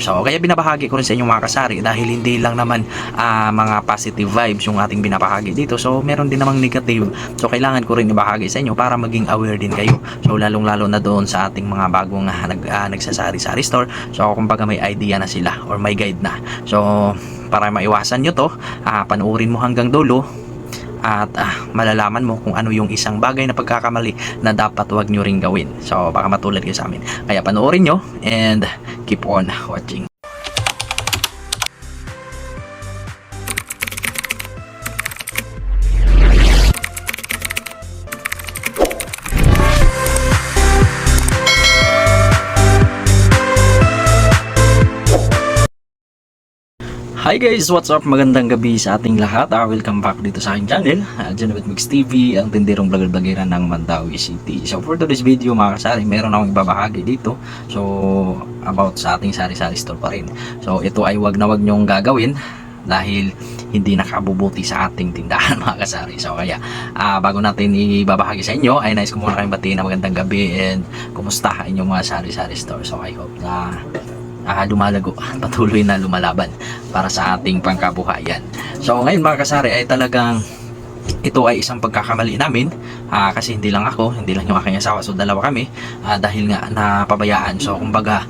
So, kaya binabahagi ko rin sa inyo mga kasari dahil hindi lang naman ah, mga positive vibes yung ating binabahagi dito. So, meron din namang negative. So, kailangan ko rin ibahagi sa inyo para maging aware din kayo. So, lalong-lalo na doon sa ating mga bagong ah, nag, ah, nagsasari-sari store. So, kumbaga may idea na sila or may guide na. So, para maiwasan nyo to, ah, panuorin mo hanggang dulo at ah, malalaman mo kung ano yung isang bagay na pagkakamali na dapat wag nyo ring gawin. So, baka matulad kayo sa amin. Kaya panoorin nyo and keep on watching. Hi guys, what's up? Magandang gabi sa ating lahat. Ah, welcome back dito sa aking channel, uh, Janabit Mix TV, ang tindirong vlogger-vlogeran ng Mandawi City. So for today's video mga kasari, meron akong ibabahagi dito. So about sa ating sari-sari store pa rin. So ito ay wag na wag nyong gagawin dahil hindi nakabubuti sa ating tindahan mga kasari. So kaya ah, bago natin ibabahagi sa inyo, ay nice ko muna kayong batiin na magandang gabi and kumusta inyong mga sari-sari store. So I hope na ah, lumalago, patuloy na lumalaban para sa ating pangkabuhayan. So ngayon mga kasari ay talagang ito ay isang pagkakamali namin ah, kasi hindi lang ako, hindi lang yung aking asawa, so dalawa kami ah, dahil nga napabayaan. So kumbaga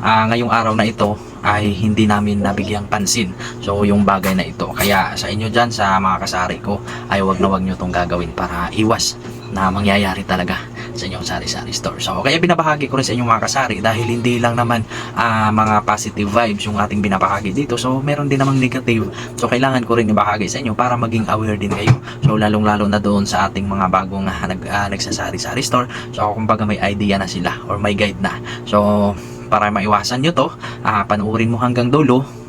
ah, ngayong araw na ito ay hindi namin nabigyang pansin. So yung bagay na ito. Kaya sa inyo dyan, sa mga kasari ko, ay wag na wag nyo itong gagawin para iwas na mangyayari talaga sa inyong sari-sari store. So kaya binabahagi ko rin sa inyong mga kasari dahil hindi lang naman ah, mga positive vibes yung ating binabahagi dito. So meron din namang negative. So kailangan ko rin ibahagi sa inyo para maging aware din kayo. So lalong-lalo na doon sa ating mga bagong ah, nag, ah, nagsasari-sari store. So kumbaga may idea na sila or may guide na. So para maiwasan nyo to, ah, panuorin mo hanggang dulo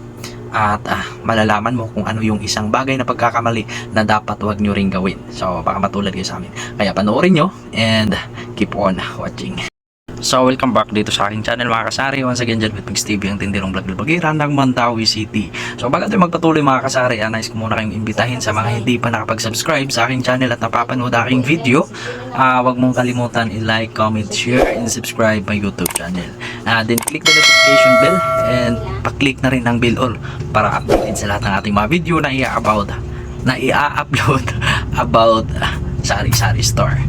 at ah, malalaman mo kung ano yung isang bagay na pagkakamali na dapat wag nyo ring gawin. So baka matulad kayo sa amin. Kaya panoorin nyo and keep on watching. So welcome back dito sa aking channel mga kasari. Once again dyan with Pigs TV ang tindirong vlog vlogiran ng Mandawi City. So bago tayo magpatuloy mga kasari, ah, nice ko muna kayong imbitahin sa mga hindi pa nakapag-subscribe sa aking channel at napapanood aking video. Ah, wag mong kalimutan i-like, comment, share, and subscribe my YouTube channel. Ah, then click the notification bell and pa-click na rin ang bell all para updated sa lahat ng ating mga video na i-about na i-upload about ah, sari-sari store.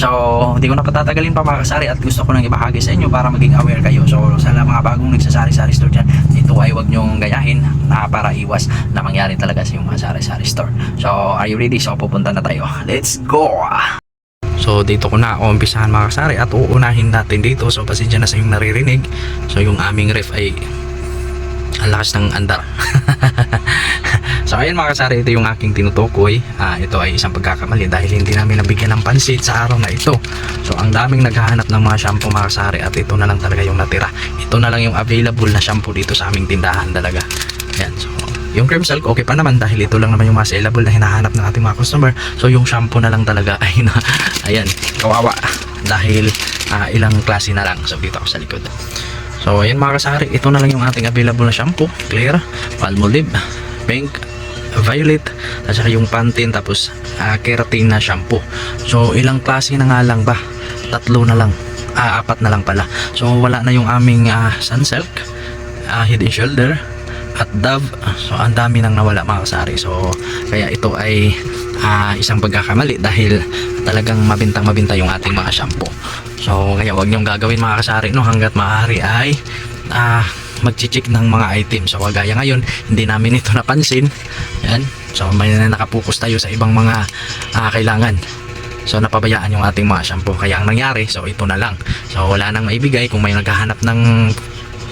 So, hindi ko na patatagalin pa mga kasari at gusto ko nang ibahagi sa inyo para maging aware kayo. So, sa mga bagong nagsasari-sari store dyan, ito ay wag nyong gayahin na para iwas na mangyari talaga sa yung mga sari-sari store. So, are you ready? So, pupunta na tayo. Let's go! So dito ko na umpisahan mga kasari at uunahin natin dito. So pasensya na sa yung naririnig. So yung aming ref ay ang lakas ng andar. so ayun mga kasari, ito yung aking tinutukoy. Ah, ito ay isang pagkakamali dahil hindi namin nabigyan ng pansit sa araw na ito. So ang daming naghahanap ng mga shampoo mga kasari at ito na lang talaga yung natira. Ito na lang yung available na shampoo dito sa aming tindahan talaga. Yan, so yung cream silk okay pa naman dahil ito lang naman yung mas available na hinahanap ng ating mga customer. So yung shampoo na lang talaga ay na, ayan, kawawa dahil ah, ilang klase na lang. So dito ako sa likod. So ayan mga kasari, ito na lang yung ating available na shampoo. Clear, Palmolive, Pink, Violet, at saka yung Pantene tapos ah, keratin na shampoo. So ilang klase na nga lang ba? Tatlo na lang. Ah, apat na lang pala. So wala na yung aming ah, Sunsilk, ah, Head and Shoulder, at Dove. So ang dami nang nawala mga kasari. So kaya ito ay ah, isang pagkakamali dahil talagang mabintang mabinta yung ating mga shampoo. So kaya wag niyong gagawin mga kasari no hanggat maaari ay ah, magchichik ng mga item. So kagaya ngayon, hindi namin ito napansin. Yan. So may nakapokus tayo sa ibang mga ah, kailangan. So napabayaan yung ating mga shampoo. Kaya ang nangyari, so ito na lang. So wala nang maibigay kung may naghahanap ng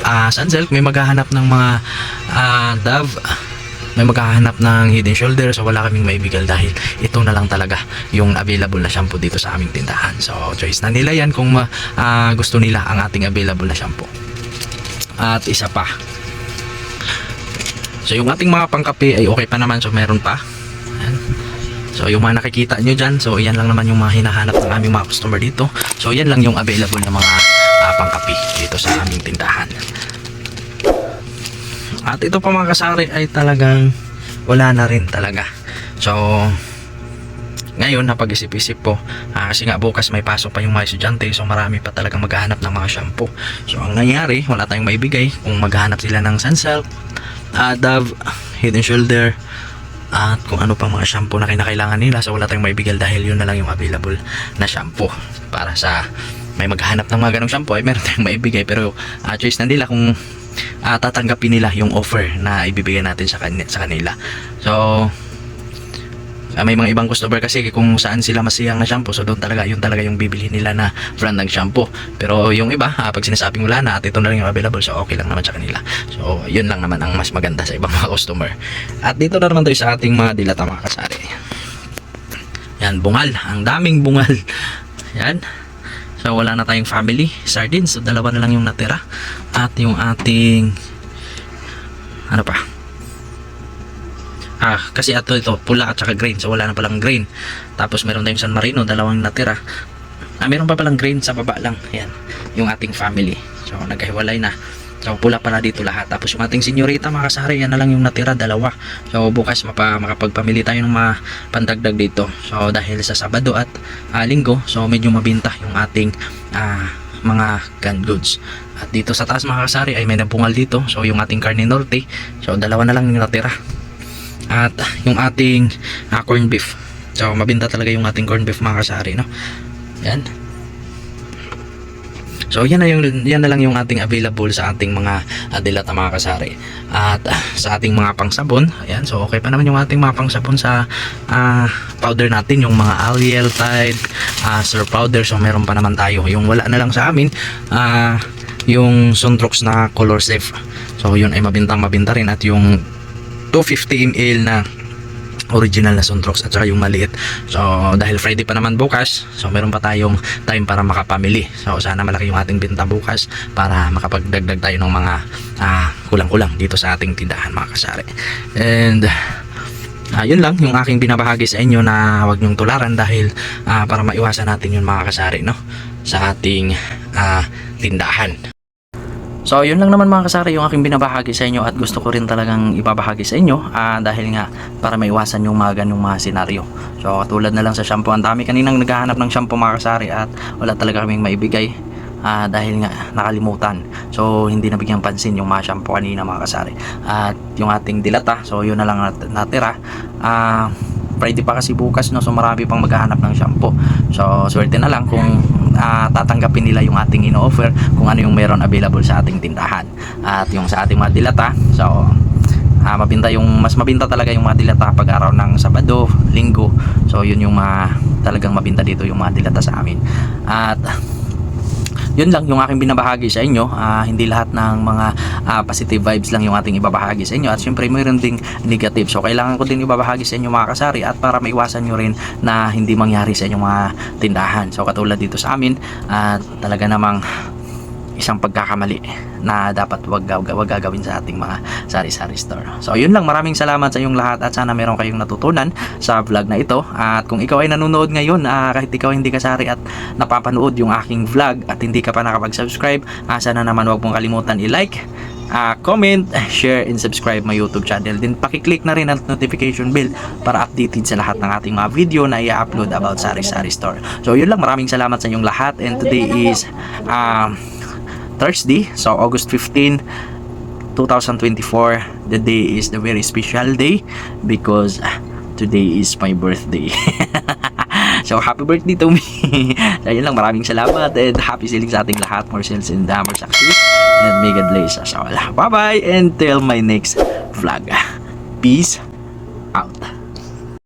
ah sunsilk, may maghahanap ng mga ah, Dove, may maghahanap ng and Shoulder so wala kaming maibigay dahil ito na lang talaga yung available na shampoo dito sa aming tindahan. So choice na nila yan kung ah, gusto nila ang ating available na shampoo. At isa pa. So yung ating mga pangkape ay okay pa naman so meron pa. Ayan. So yung mga nakikita nyo dyan, so yan lang naman yung mga hinahanap ng aming mga customer dito. So yan lang yung available na mga pangkape dito sa aming tindahan. At ito pa mga kasari ay talagang wala na rin talaga. So ngayon napag-isip-isip po ah, kasi nga bukas may pasok pa yung mga estudyante so marami pa talagang maghahanap ng mga shampoo so ang nangyari wala tayong maibigay kung maghahanap sila ng Sunsilk uh, Dove Head and Shoulder at kung ano pa mga shampoo na kinakailangan nila so wala tayong maibigay dahil yun na lang yung available na shampoo para sa may maghanap ng mga ganong shampoo ay meron tayong maibigay. Pero ah, choice na nila kung ah, tatanggapin nila yung offer na ibibigay natin sa, kan- sa kanila. So Ah, may mga ibang customer kasi kung saan sila masiyang na shampoo so doon talaga yun talaga yung bibili nila na brand ng shampoo. Pero yung iba ah, pag sinasabing wala na at ito na lang yung available so okay lang naman sa kanila. So yun lang naman ang mas maganda sa ibang mga customer. At dito na naman tayo sa ating mga dilata mga kasari. Yan bungal. Ang daming bungal. Yan so wala na tayong family sardines so dalawa na lang yung natira at yung ating ano pa Ah, kasi ato ito, pula at saka green. So wala na palang green. Tapos meron tayong San Marino, dalawang natira. Ah, meron pa palang green sa baba lang. Yan, yung ating family. So nagkahiwalay na. So pula pala dito lahat. Tapos yung ating senyorita mga kasari, yan na lang yung natira, dalawa. So bukas mapa, makapagpamili tayo ng mga pandagdag dito. So dahil sa Sabado at ah, Linggo, so medyo mabinta yung ating ah, mga canned goods. At dito sa taas mga kasari ay may nabungal dito. So yung ating carne norte, so dalawa na lang yung natira at yung ating uh, corn beef so mabinta talaga yung ating corn beef mga kasari no yan so yan na, yung, yan na lang yung ating available sa ating mga uh, dilata mga kasari. At ah, sa ating mga pangsabon ayan so okay pa naman yung ating mga pangsabon sa ah, powder natin yung mga Ariel Tide uh, Sir Powder. So meron pa naman tayo. Yung wala na lang sa amin ah, yung Suntrox na color safe. So yun ay mabintang mabinta rin. At yung 250 ml na original na Suntrox at saka yung maliit. So, dahil Friday pa naman bukas, so meron pa tayong time para makapamili. So, sana malaki yung ating binta bukas para makapagdagdag tayo ng mga ah, kulang-kulang dito sa ating tindahan mga kasari. And ah, yun lang yung aking binabahagi sa inyo na wag nyong tularan dahil ah, para maiwasan natin yung mga kasari no sa ating ah, tindahan. So, yun lang naman mga kasari yung aking binabahagi sa inyo at gusto ko rin talagang ibabahagi sa inyo ah, dahil nga para maiwasan yung mga ganyung mga senaryo. So, katulad na lang sa shampoo. Ang dami kaninang naghahanap ng shampoo mga kasari at wala talaga kaming maibigay ah, dahil nga nakalimutan. So, hindi nabigyan pansin yung mga shampoo kanina mga kasari. At yung ating dilata, so yun na lang nat- natira. Ah, Friday pa kasi bukas no so marami pang maghahanap ng shampoo so swerte na lang kung ah, tatanggapin nila yung ating ino-offer kung ano yung meron available sa ating tindahan at yung sa ating mga dilata. So ah, mabinta yung mas mabinta talaga yung mga dilata pag araw ng Sabado, Linggo. So yun yung mga talagang mabinta dito yung mga dilata sa amin. At yun lang yung aking binabahagi sa inyo. Ah, hindi lahat ng mga ah, positive vibes lang yung ating ibabahagi sa inyo. At syempre mayroon ding negative. So kailangan ko din ibabahagi sa inyo mga kasari at para maiwasan nyo rin na hindi mangyari sa inyong mga tindahan. So katulad dito sa amin at talaga namang isang pagkakamali na dapat wag, wag, gagawin sa ating mga sari-sari store. So, yun lang. Maraming salamat sa inyong lahat at sana meron kayong natutunan sa vlog na ito. At kung ikaw ay nanonood ngayon, ah, kahit ikaw hindi ka sari at napapanood yung aking vlog at hindi ka pa nakapag-subscribe, ah, sana naman wag mong kalimutan i-like, ah, comment, share, and subscribe my YouTube channel. Din pakiclick na rin ang notification bell para updated sa lahat ng ating mga video na i-upload about Sari Sari Store. So yun lang, maraming salamat sa inyong lahat and today is um, Thursday, so August 15, 2024. The day is the very special day because ah, today is my birthday. so happy birthday to me. so yun lang, maraming salamat and happy selling sa ating lahat. More sales and uh, more success. And may God bless us all. Bye bye and till my next vlog. Peace out.